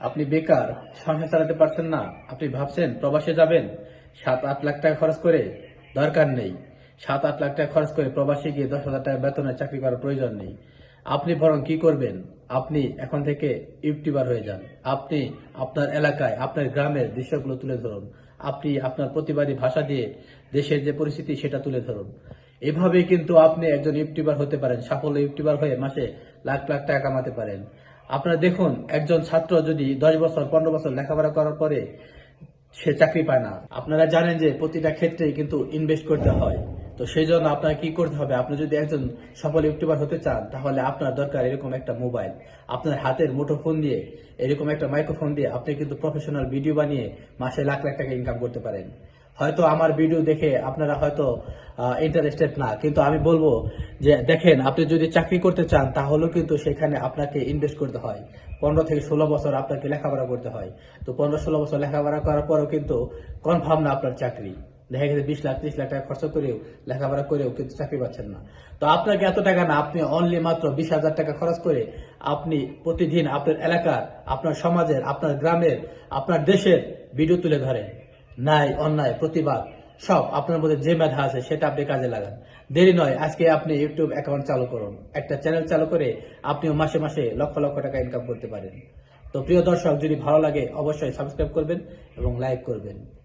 আপনি বেকার, সংসার চালাতে পারছেন না, আপনি ভাবছেন প্রবাসে যাবেন, সাত আট লাখ টাকা খরচ করে দরকার নেই, সাত আট লাখ টাকা খরচ করে প্রবাসে গিয়ে দশ হাজার টাকা বেতনে চাকরি করার প্রয়োজন নেই। আপনি বরং কি করবেন? আপনি এখন থেকে ইউটিউবার হয়ে যান। আপনি আপনার এলাকায়, আপনার গ্রামের দৃশ্যগুলো তুলে ধরুন। আপনি আপনার প্রতিবাদী ভাষা দিয়ে দেশের যে পরিস্থিতি, সেটা তুলে ধরুন। এভাবেই কিন্তু আপনি একজন ইউটিউবার হতে পারেন, সাফল্য ইউটিউবার হয়ে মাসে লাখ লাখ টাকা কামাতে পারেন। আপনারা দেখুন, একজন ছাত্র যদি দশ বছর, পনেরো বছর লেখাপড়া করার পরে সে চাকরি পায় না। আপনারা জানেন যে প্রতিটা ক্ষেত্রেই কিন্তু ইনভেস্ট করতে হয়। তো সেই জন্য আপনার কি করতে হবে? আপনি যদি একজন সফল ইউটিউবার হতে চান, তাহলে আপনার দরকার এরকম একটা মোবাইল। আপনার হাতের মুঠো ফোন দিয়ে, এরকম একটা মাইক্রোফোন দিয়ে আপনি কিন্তু প্রফেশনাল ভিডিও বানিয়ে মাসে লাখ লাখ টাকা ইনকাম করতে পারেন। হয়তো আমার ভিডিও দেখে আপনারা হয়তো ইন্টারেস্টেড না। কিন্তু আমি বলব যে, দেখেন, আপনি যদি চাকরি করতে চান, তাহলেও কিন্তু সেখানে আপনাকে ইনভেস্ট করতে হয়। পনেরো থেকে ষোলো বছর আপনাকে লেখাপড়া করতে হয়। তো পনেরো ষোলো বছর লেখাপড়া করার পরেও কিন্তু কনফার্ম না আপনার চাকরি। দেখা গেছে বিশ লাখ, ত্রিশ লাখ টাকা খরচ করেও, লেখাপড়া করেও কিন্তু চাকরি পাচ্ছেন না। তো আপনাকে এত টাকা না, আপনি অনলি মাত্র বিশ হাজার টাকা খরচ করে আপনি প্রতিদিন আপনার এলাকার, আপনার সমাজের, আপনার গ্রামের, আপনার দেশের ভিডিও তুলে ধরেন। ন্যায়, অন্যায়, প্রতিবাদ, সব আপনার মধ্যে যে মেধা আছে সেটা আপনি কাজে লাগান। দেরি নয়, আজকে আপনি ইউটিউব অ্যাকাউন্ট চালু করুন। একটা চ্যানেল চালু করে আপনিও মাসে মাসে লক্ষ লক্ষ টাকা ইনকাম করতে পারেন। তো প্রিয় দর্শক, যদি ভালো লাগে অবশ্যই সাবস্ক্রাইব করবেন এবং লাইক করবেন।